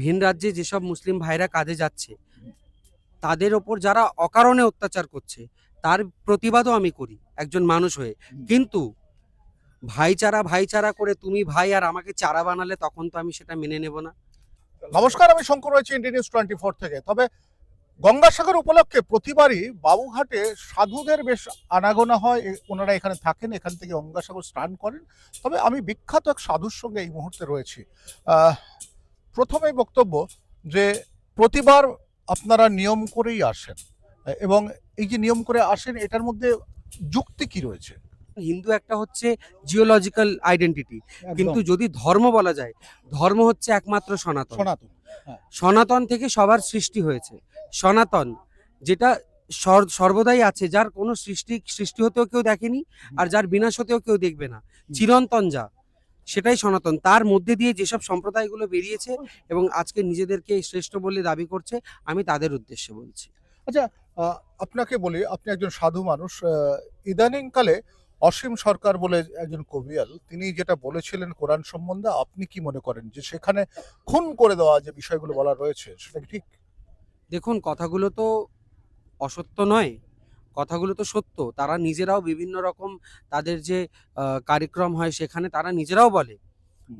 ভিন রাজ্যে যেসব মুসলিম ভাইরা কাজে যাচ্ছে, তাদের ওপর যারা অকারণে অত্যাচার করছে, তার প্রতিবাদও আমি করি একজন মানুষ হয়ে। কিন্তু ভাইচারা ভাইচারা করে তুমি ভাই আর আমাকে চারা বানালে তখন তো আমি সেটা মেনে নেব না। নমস্কার, আমি শঙ্কর রয়েছি ইন্ডিয়া নিউজ টোয়েন্টি ফোর থেকে। তবে গঙ্গাসাগর উপলক্ষে প্রতিবারই বাবুঘাটে সাধুদের বেশ আনাগোনা হয় ওনারা এখানে থাকেন, এখান থেকে গঙ্গাসাগর স্নান করেন। তবে আমি বিখ্যাত এক সাধুর সঙ্গে এই মুহূর্তে রয়েছি। আহ, প্রথমেই বক্তব্য যে প্রতিবার আপনারা নিয়ম করেই আসেন। এবং এই যে নিয়ম করে আসেন এটার মধ্যে যুক্তি কি রয়েছে? হিন্দু একটা হচ্ছে জিওলজিক্যাল আইডেন্টিটি কিন্তু যদি ধর্ম বলা যায় ধর্ম হচ্ছে একমাত্র সনাতন। সনাতন সনাতন থেকে সবার সৃষ্টি হয়েছে। সনাতন যেটা সর্বদাই আছে যার কোনো সৃষ্টি সৃষ্টি হতেও কেউ দেখেনি আর যার বিনাশ হতেও কেউ দেখবে না। চিরন্তন যা। সেটাই সনাতন। তার মধ্যে দিয়ে যেসব সম্প্রদায়গুলো বেরিয়েছে এবং আজকে নিজেদেরকে শ্রেষ্ঠ বলে দাবি করছে আমি তাদের উদ্দেশ্যে বলছি। আচ্ছা আপনাকে বলি আপনি একজন সাধু মানুষ ইদানিংকালে অসীম সরকার বলে একজন কবিয়াল তিনি যেটা বলেছিলেন কোরআন সম্বন্ধে আপনি কি মনে করেন যে সেখানে খুন করে দেওয়া যে বিষয়গুলো বলা রয়েছে সেটা কি ঠিক? দেখুন কথাগুলো তো অসত্য নয় কথাগুলো তো সত্য। তারা নিজেরাও বিভিন্ন রকম তাদের যে কার্যক্রম হয় সেখানে তারা নিজেরাও বলে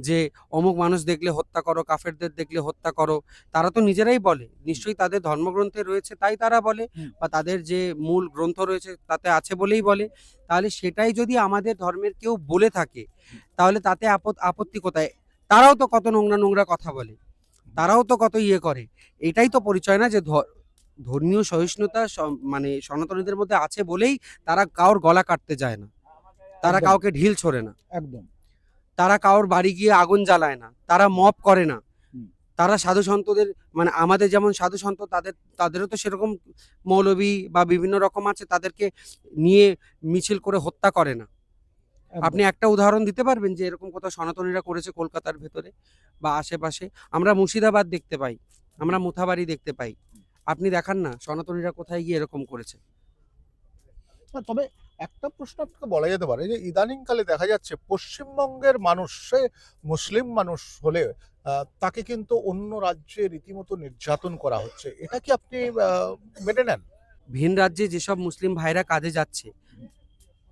যে অমুক মানুষ দেখলে হত্যা করো কাফেরদের দেখলে হত্যা করো। তারা তো নিজেরাই বলে। নিশ্চয়ই তাদের ধর্মগ্রন্থে রয়েছে তাই তারা বলে বা তাদের যে মূল গ্রন্থ রয়েছে তাতে আছে বলেই বলে। তাহলে সেটাই যদি আমাদের ধর্মের কেউ বলে থাকে তাহলে তাতে আপত আপত্তি কোথায়? তারাও তো কত নোংরা নোংরা কথা বলে। তারাও তো কত ইয়ে করে। এটাই তো পরিচয় না যে ধর্মীয় সহিষ্ণুতা মানে সনাতনীদের মধ্যে আছে বলেই তারা কারোর গলা কাটতে যায় না। তারা কাউকে ঢিল ছোড়ে না। একদম। তারা কারোর বাড়ি গিয়ে আগুন জ্বালায় না। তারা মপ করে না। তারা সাধু সন্তদের মানে আমাদের যেমন সাধু সন্ত তাদের তাদেরও তো সেরকম মৌলবী বা বিভিন্ন রকম আছে তাদেরকে নিয়ে মিছিল করে হত্যা করে না। আপনি একটা উদাহরণ দিতে পারবেন যে এরকম কোথাও সনাতনীরা করেছে কলকাতার ভেতরে বা আশেপাশে? আমরা মুর্শিদাবাদ দেখতে পাই আমরা মুথাবাড়ি দেখতে পাই। আপনি দেখান না সনাতনীরা কোথায় গিয়ে এরকম করেছে? তবে একটা প্রশ্ন আপনাকে বলা যেতে পারে যে ইদানিংকালে দেখা যাচ্ছে পশ্চিমবঙ্গের মানুষ সে মুসলিম মানুষ হলে তাকে কিন্তু অন্য রাজ্যে রীতিমতো নির্যাতন করা হচ্ছে। এটা কি আপনি মেনে নেন? ভিন রাজ্যে যেসব মুসলিম ভাইরা কাজে যাচ্ছে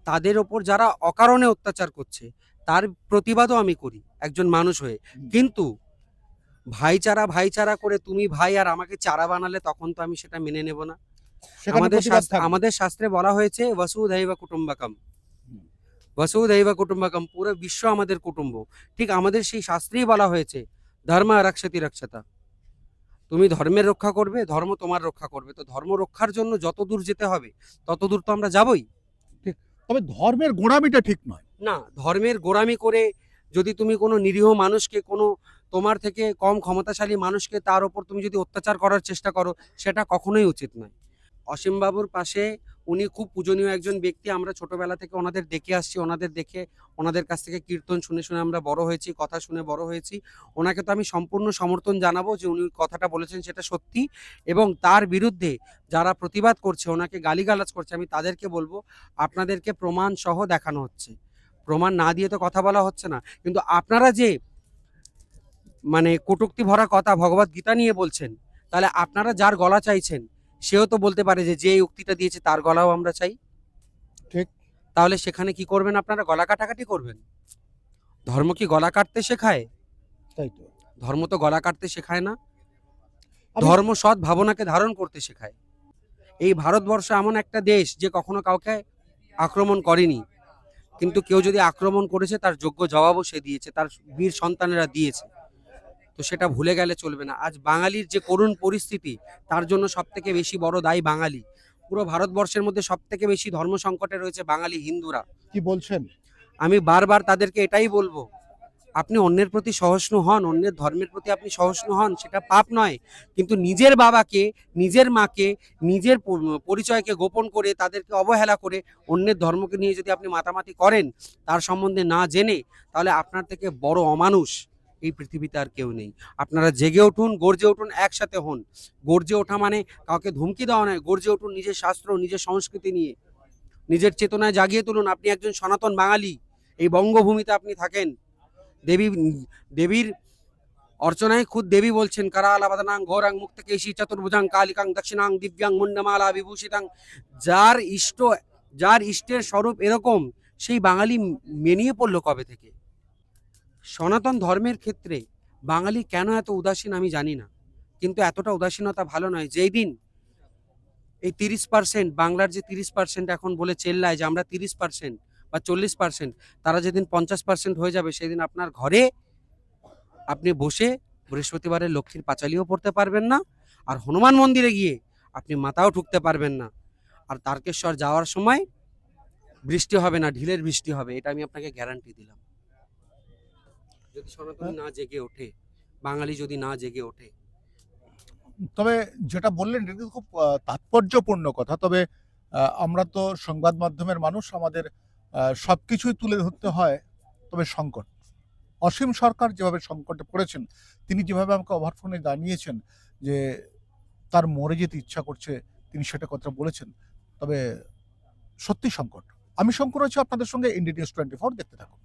তাদের ওপর যারা অকারণে অত্যাচার করছে তার প্রতিবাদও আমি করি একজন মানুষ হয়ে। কিন্তু ভাইচারা ভাইচারা করে তুমি ভাই আর আমাকে চারা বানালে তখন তো আমি সেটা মেনে নেব না। আমাদের। আমাদের শাস্ত্রে বলা হয়েছে বসুধৈব কুটুম্বাকম। বসুধৈব কুটুম্বাকম পুরো বিশ্ব আমাদের কুটুম্ব। ঠিক আমাদের সেই শাস্ত্রেই বলা হয়েছে ধর্ম রক্ষতি রক্ষতা। তুমি ধর্মের রক্ষা করবে ধর্ম তোমার রক্ষা করবে। তো ধর্ম রক্ষার জন্য যত দূর যেতে হবে তত দূর তো আমরা যাবই। তবে ধর্মের গোড়ামিটা ঠিক নয়। না ধর্মের গোড়ামি করে যদি তুমি কোনো নিরীহ মানুষকে কোনো তোমার থেকে কম ক্ষমতাশালী মানুষকে তার ওপর তুমি যদি অত্যাচার করার চেষ্টা করো, সেটা কখনোই উচিত নয়। অসীমবাবুর পাশে উনি খুব পূজনীয় একজন ব্যক্তি। আমরা ছোটবেলা থেকে ওনাদের দেখে আসছি, ওনাদের দেখে, ওনাদের কাছ থেকে কীর্তন শুনে শুনে আমরা বড় হয়েছি, কথা শুনে বড় হয়েছি। ওনাকে তো আমি সম্পূর্ণ সমর্থন জানাব যে উনি কথাটা বলেছেন সেটা সত্যি এবং তার বিরুদ্ধে যারা প্রতিবাদ করছে, ওনাকে গালিগালাজ করছে, আমি তাদেরকে বলব, আপনাদেরকে প্রমাণ সহ দেখানো হচ্ছে। প্রমাণ না দিয়ে তো কথা বলা হচ্ছে না। কিন্তু আপনারা যে মানে কটুক্তি ভরা কথা ভগবত গীতা নিয়ে বলছেন তাহলে আপনারা যার গলা চাইছেন সেও তো বলতে পারে যে যে উক্তিটা দিয়েছে তার গলাও আমরা চাই। ঠিক। তাহলে সেখানে কি করবেন আপনারা? গলা কাটাকাটি করবেন? ধর্ম কি গলা কাটতে শেখায়? তাই তো। ধর্ম তো গলা কাটতে শেখায় না। ধর্ম সৎ ভাবনাকে ধারণ করতে শেখায়। এই ভারতবর্ষ এমন একটা দেশ যে কখনো কাউকে আক্রমণ করেনি। কিন্তু কেউ যদি আক্রমণ করেছে তার যোগ্য জবাবও সে দিয়েছে তার বীর সন্তানেরা দিয়েছে। তো সেটা ভুলে গেলে চলবে না। আজ বাঙালির যে করুণ পরিস্থিতি তার জন্য সব থেকে বেশি বড় দায়ী বাঙালি। পুরো ভারতবর্ষের মধ্যে সব থেকে বেশি ধর্ম সংকটে রয়েছে বাঙালি হিন্দুরা। কি বলছেন? আমি বারবার তাদেরকে এটাই বলব আপনি অন্যের প্রতি সহিষ্ণু হন অন্যের ধর্মের প্রতি আপনি সহিষ্ণু হন সেটা পাপ নয়। কিন্তু নিজের বাবাকে নিজের মাকে নিজের পরিচয়কে গোপন করে তাদেরকে অবহেলা করে অন্যের ধর্মকে নিয়ে যদি আপনি মাতামাতি করেন তার সম্বন্ধে না জেনে তাহলে আপনার থেকে বড় অমানুষ। এই পৃথিবীতে আর কেউ নেই। আপনারা জেগে উঠুন, গর্জে উঠুন, একসাথে হন। গর্জে ওঠা মানে কাউকে ধমকি দেওয়া নয়, গর্জে উঠুন নিজের শাস্ত্র, নিজের সংস্কৃতি নিয়ে। নিজের চেতনায় জাগিয়ে তুলুন। আপনি একজন সনাতন বাঙালি, এই বঙ্গভূমিতে আপনি থাকেন। দেবী, দেবীর অর্চনায় খুদ দেবী বলছেন কারাল আবাদানাং ঘোরাং মুক্ত কেশি চতুর্ভুজাং কালিকাং দক্ষিণাং দিব্যাং মুন্ডমালা বিভূষিতাং। যার ইষ্ট, যার ইষ্টের স্বরূপ এরকম, সেই বাঙালি মেনিয়ে পড়ল কবে থেকে? সনাতন ধর্মের ক্ষেত্রে বাঙালি কেন এত উদাসীন আমি জানি না। কিন্তু এতটা উদাসীনতা ভালো নয়। যেই দিন এই তিরিশ পার্সেন্ট বাংলার যে তিরিশ পার্সেন্ট এখন বলে চেল্লায় যে আমরা তিরিশ পার্সেন্ট বা চল্লিশ পার্সেন্ট তারা যেদিন পঞ্চাশ পার্সেন্ট হয়ে যাবে, সেদিন আপনার ঘরে আপনি বসে বৃহস্পতিবারের লক্ষ্মীর পাঁচালিও পড়তে পারবেন না আর হনুমান মন্দিরে গিয়ে আপনি মাথাও ঠুকতে পারবেন না। আর তারকেশ্বর যাওয়ার সময় বৃষ্টি হবে না, ঢিলের বৃষ্টি হবে, এটা আমি আপনাকে গ্যারান্টি দিলাম। যদি সনাতনী না জেগে ওঠে বাঙালি যদি না জেগে ওঠে। তবে যেটা বললেন এটা খুব তাৎপর্যপূর্ণ কথা। তবে আমরা তো সংবাদ মাধ্যমের মানুষ আমাদের আহ, সবকিছুই তুলে ধরতে হয় তবে সংকট। অসীম সরকার যেভাবে সংকটে পড়েছেন তিনি যেভাবে আমাকে ওভারফোনে জানিয়েছেন যে তার মরে যেতে ইচ্ছা করছে তিনি সেটা কথা বলেছেন। তবে সত্যি সংকট। আমি শঙ্কর আছি আপনাদের সঙ্গে ইন্ডিয়া টোয়েন্টি ফোর দেখতে থাকুন।